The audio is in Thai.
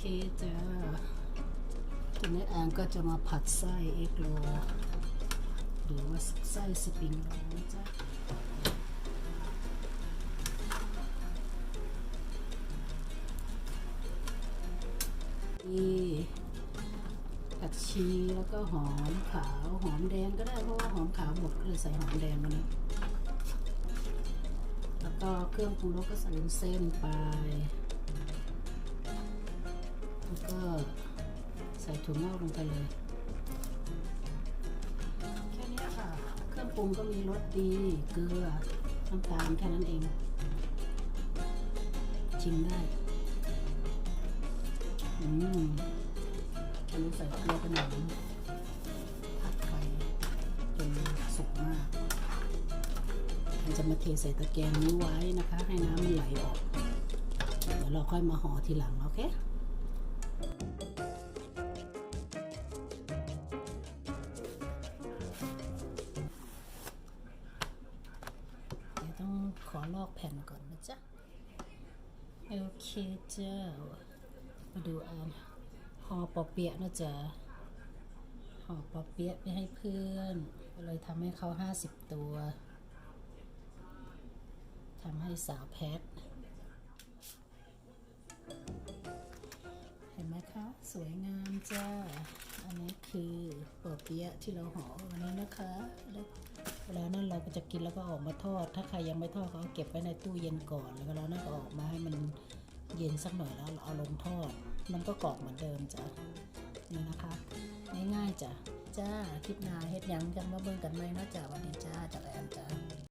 เคจ้าทีนี้แอนก็จะมาผัดไส้เอ็กโรหรือว่าไส้สปริงโรนะจ๊ะนี่ผักชีแล้วก็หอมขาวหอมแดงก็ได้เพราะว่าหอมขาวหมดก็เลยใส่หอมแดงมานะแล้วก็เครื่องปรุงรสก็ใส่เส้นไป แล้วก็ใส่ถั่วงอกลงไปเลย แค่นี้ค่ะ เครื่องปรุงก็มีรสดี เกลือ น้ำตาลแค่นั้นเอง ชิมได้ อืมอันนี้ใส่เกลือไปหน่อยนึงผัดไปจนสุกมากเราจะมาเทใส่ตะแกรงนี้ไว้นะคะ ให้น้ำมันไหลออก เดี๋ยวเราค่อยมาห่อทีหลัง โอเค ขอลอกแผ่นก่อนนะจ๊ะ โอเคเจ้า มาดูอันห่อปอเปียะนะจ๊ะห่อปอเปียะไปให้เพื่อนเลยทำให้เขาห้าสิบตัวทำให้สาวแพท สวยงามจ้า อันนี้คือปอเปี๊ยะที่เราห่อวันนี้นะคะแล้วเวลานั้นเราก็จะกินแล้วก็ออกมาทอด ถ้าใครยังไม่ทอดก็เก็บไว้ในตู้เย็นก่อน แล้วเวลานั้นก็ออกมาให้มันเย็นสักหน่อยแล้วเอาลงทอด มันก็กรอบเหมือนเดิมจ้ะนี่นะคะง่ายๆจ้ะจ้าคลิปนาเฮ็ดยังจังมาเบิ่งกันไหมนาะจ้าวันนี้จ้าจากแอ